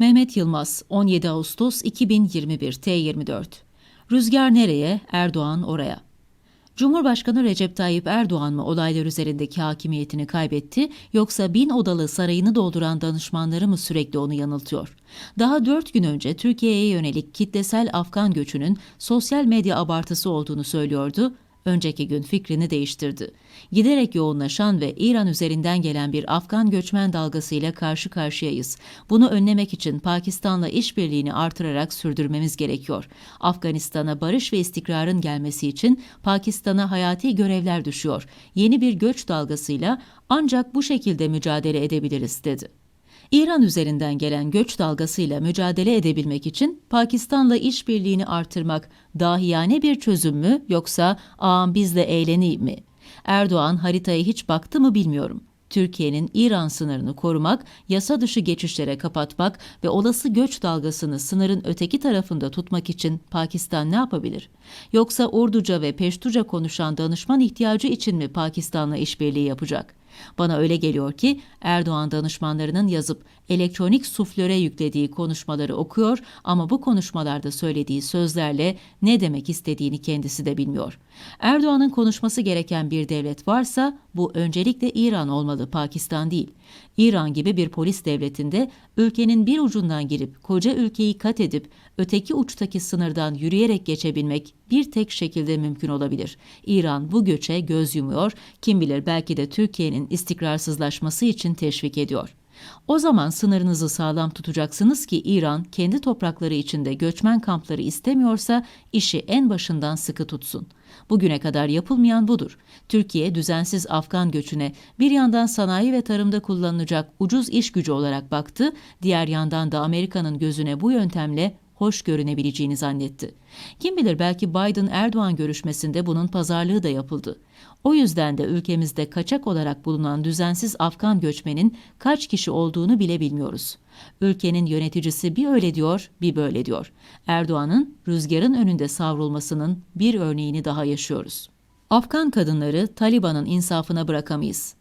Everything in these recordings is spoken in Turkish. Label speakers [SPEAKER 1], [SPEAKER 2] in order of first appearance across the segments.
[SPEAKER 1] Mehmet Yılmaz, 17 Ağustos 2021 T24. Rüzgar nereye, Erdoğan oraya. Cumhurbaşkanı Recep Tayyip Erdoğan mı olaylar üzerindeki hakimiyetini kaybetti yoksa bin odalı sarayını dolduran danışmanları mı sürekli onu yanıltıyor? Daha dört gün önce Türkiye'ye yönelik kitlesel Afgan göçünün sosyal medya abartısı olduğunu söylüyordu önceki gün fikrini değiştirdi. Giderek yoğunlaşan ve İran üzerinden gelen bir Afgan göçmen dalgasıyla karşı karşıyayız. Bunu önlemek için Pakistan'la işbirliğini artırarak sürdürmemiz gerekiyor. Afganistan'a barış ve istikrarın gelmesi için Pakistan'a hayati görevler düşüyor. Yeni bir göç dalgasıyla ancak bu şekilde mücadele edebiliriz dedi. İran üzerinden gelen göç dalgasıyla mücadele edebilmek için Pakistan'la işbirliğini artırmak dahiyane bir çözüm mü yoksa ağam bizle eğleneyim mi? Erdoğan haritaya hiç baktı mı bilmiyorum. Türkiye'nin İran sınırını korumak, yasa dışı geçişlere kapatmak ve olası göç dalgasını sınırın öteki tarafında tutmak için Pakistan ne yapabilir? Yoksa Urduca ve Peştuca konuşan danışman ihtiyacı için mi Pakistan'la işbirliği yapacak? Bana öyle geliyor ki Erdoğan danışmanlarının yazıp elektronik suflöre yüklediği konuşmaları okuyor ama bu konuşmalarda söylediği sözlerle ne demek istediğini kendisi de bilmiyor. Erdoğan'ın konuşması gereken bir devlet varsa bu öncelikle İran olmalı, Pakistan değil. İran gibi bir polis devletinde ülkenin bir ucundan girip koca ülkeyi kat edip öteki uçtaki sınırdan yürüyerek geçebilmek bir tek şekilde mümkün olabilir. İran bu göçe göz yumuyor, kim bilir belki de Türkiye'nin istikrarsızlaşması için teşvik ediyor. O zaman sınırınızı sağlam tutacaksınız ki İran kendi toprakları içinde göçmen kampları istemiyorsa işi en başından sıkı tutsun. Bugüne kadar yapılmayan budur. Türkiye düzensiz Afgan göçüne bir yandan sanayi ve tarımda kullanılacak ucuz iş gücü olarak baktı, diğer yandan da Amerika'nın gözüne bu yöntemle hoş görünebileceğini zannetti. Kim bilir belki Biden-Erdoğan görüşmesinde bunun pazarlığı da yapıldı. O yüzden de ülkemizde kaçak olarak bulunan düzensiz Afgan göçmenin kaç kişi olduğunu bile bilmiyoruz. Ülkenin yöneticisi bir öyle diyor, bir böyle diyor. Erdoğan'ın rüzgarın önünde savrulmasının bir örneğini daha yaşıyoruz. Afgan kadınları Taliban'ın insafına bırakamayız.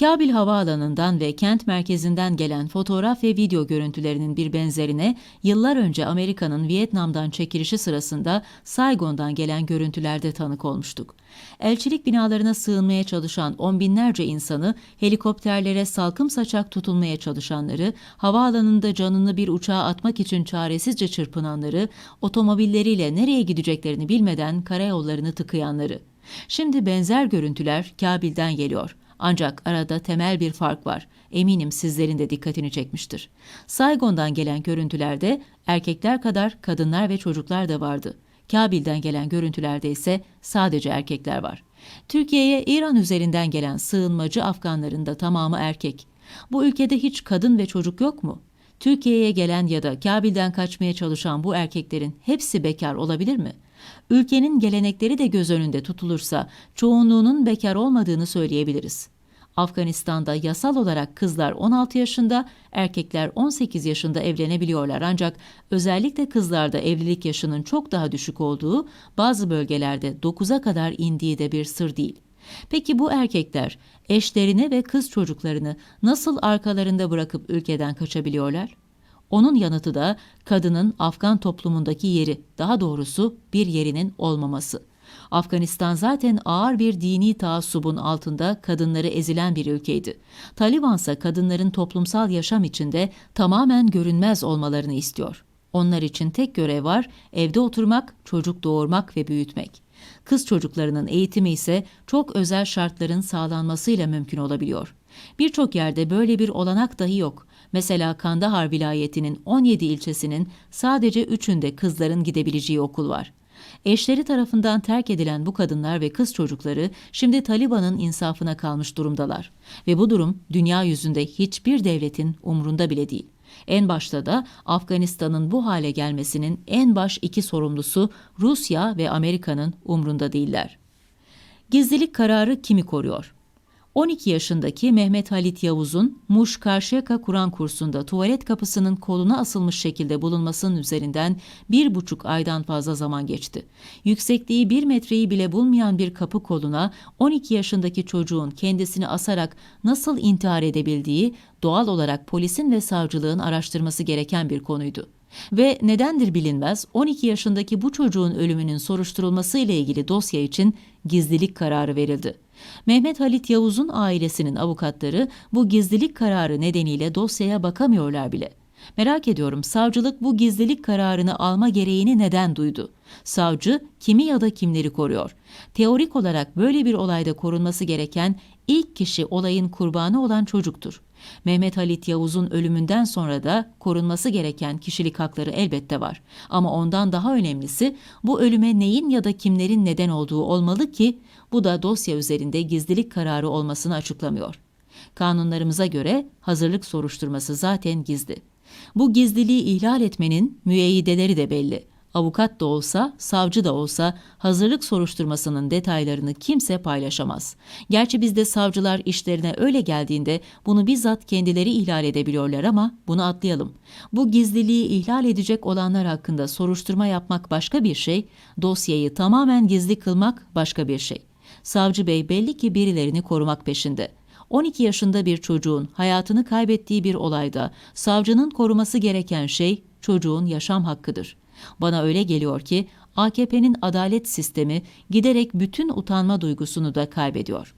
[SPEAKER 1] Kabil Havaalanı'ndan ve kent merkezinden gelen fotoğraf ve video görüntülerinin bir benzerine yıllar önce Amerika'nın Vietnam'dan çekilişi sırasında Saigon'dan gelen görüntülerde tanık olmuştuk. Elçilik binalarına sığınmaya çalışan on binlerce insanı, helikopterlere salkım saçak tutulmaya çalışanları, havaalanında canını bir uçağa atmak için çaresizce çırpınanları, otomobilleriyle nereye gideceklerini bilmeden karayollarını tıkayanları. Şimdi benzer görüntüler Kabil'den geliyor. Ancak arada temel bir fark var. Eminim sizlerin de dikkatini çekmiştir. Saigon'dan gelen görüntülerde erkekler kadar kadınlar ve çocuklar da vardı. Kabil'den gelen görüntülerde ise sadece erkekler var. Türkiye'ye İran üzerinden gelen sığınmacı Afganların da tamamı erkek. Bu ülkede hiç kadın ve çocuk yok mu? Türkiye'ye gelen ya da Kabil'den kaçmaya çalışan bu erkeklerin hepsi bekar olabilir mi? Ülkenin gelenekleri de göz önünde tutulursa çoğunluğunun bekar olmadığını söyleyebiliriz. Afganistan'da yasal olarak kızlar 16 yaşında, erkekler 18 yaşında evlenebiliyorlar ancak özellikle kızlarda evlilik yaşının çok daha düşük olduğu, bazı bölgelerde 9'a kadar indiği de bir sır değil. Peki bu erkekler eşlerini ve kız çocuklarını nasıl arkalarında bırakıp ülkeden kaçabiliyorlar? Onun yanıtı da kadının Afgan toplumundaki yeri, daha doğrusu bir yerinin olmaması. Afganistan zaten ağır bir dini taassubun altında kadınları ezilen bir ülkeydi. Taliban ise kadınların toplumsal yaşam içinde tamamen görünmez olmalarını istiyor. Onlar için tek görev var, evde oturmak, çocuk doğurmak ve büyütmek. Kız çocuklarının eğitimi ise çok özel şartların sağlanmasıyla mümkün olabiliyor. Birçok yerde böyle bir olanak dahi yok. Mesela Kandahar vilayetinin 17 ilçesinin sadece 3'ünde kızların gidebileceği okul var. Eşleri tarafından terk edilen bu kadınlar ve kız çocukları şimdi Taliban'ın insafına kalmış durumdalar. Ve bu durum dünya yüzünde hiçbir devletin umrunda bile değil. En başta da Afganistan'ın bu hale gelmesinin en baş iki sorumlusu Rusya ve Amerika'nın umrunda değiller. Gizlilik kararı kimi koruyor? 12 yaşındaki Mehmet Halit Yavuz'un Muş Karşıyaka Kur'an kursunda tuvalet kapısının koluna asılmış şekilde bulunmasının üzerinden bir buçuk aydan fazla zaman geçti. Yüksekliği bir metreyi bile bulmayan bir kapı koluna 12 yaşındaki çocuğun kendisini asarak nasıl intihar edebildiği doğal olarak polisin ve savcılığın araştırması gereken bir konuydu. Ve nedendir bilinmez 12 yaşındaki bu çocuğun ölümünün soruşturulması ile ilgili dosya için gizlilik kararı verildi. Mehmet Halit Yavuz'un ailesinin avukatları bu gizlilik kararı nedeniyle dosyaya bakamıyorlar bile. Merak ediyorum savcılık bu gizlilik kararını alma gereğini neden duydu? Savcı kimi ya da kimleri koruyor? Teorik olarak böyle bir olayda korunması gereken ilk kişi olayın kurbanı olan çocuktur. Mehmet Halit Yavuz'un ölümünden sonra da korunması gereken kişilik hakları elbette var. Ama ondan daha önemlisi bu ölüme neyin ya da kimlerin neden olduğu olmalı ki bu da dosya üzerinde gizlilik kararı olmasını açıklamıyor. Kanunlarımıza göre hazırlık soruşturması zaten gizli. Bu gizliliği ihlal etmenin müeyyideleri de belli. Avukat da olsa, savcı da olsa hazırlık soruşturmasının detaylarını kimse paylaşamaz. Gerçi bizde savcılar işlerine öyle geldiğinde bunu bizzat kendileri ihlal edebiliyorlar ama bunu atlayalım. Bu gizliliği ihlal edecek olanlar hakkında soruşturma yapmak başka bir şey, dosyayı tamamen gizli kılmak başka bir şey. Savcı bey belli ki birilerini korumak peşinde. 12 yaşında bir çocuğun hayatını kaybettiği bir olayda savcının koruması gereken şey çocuğun yaşam hakkıdır. Bana öyle geliyor ki AKP'nin adalet sistemi giderek bütün utanma duygusunu da kaybediyor.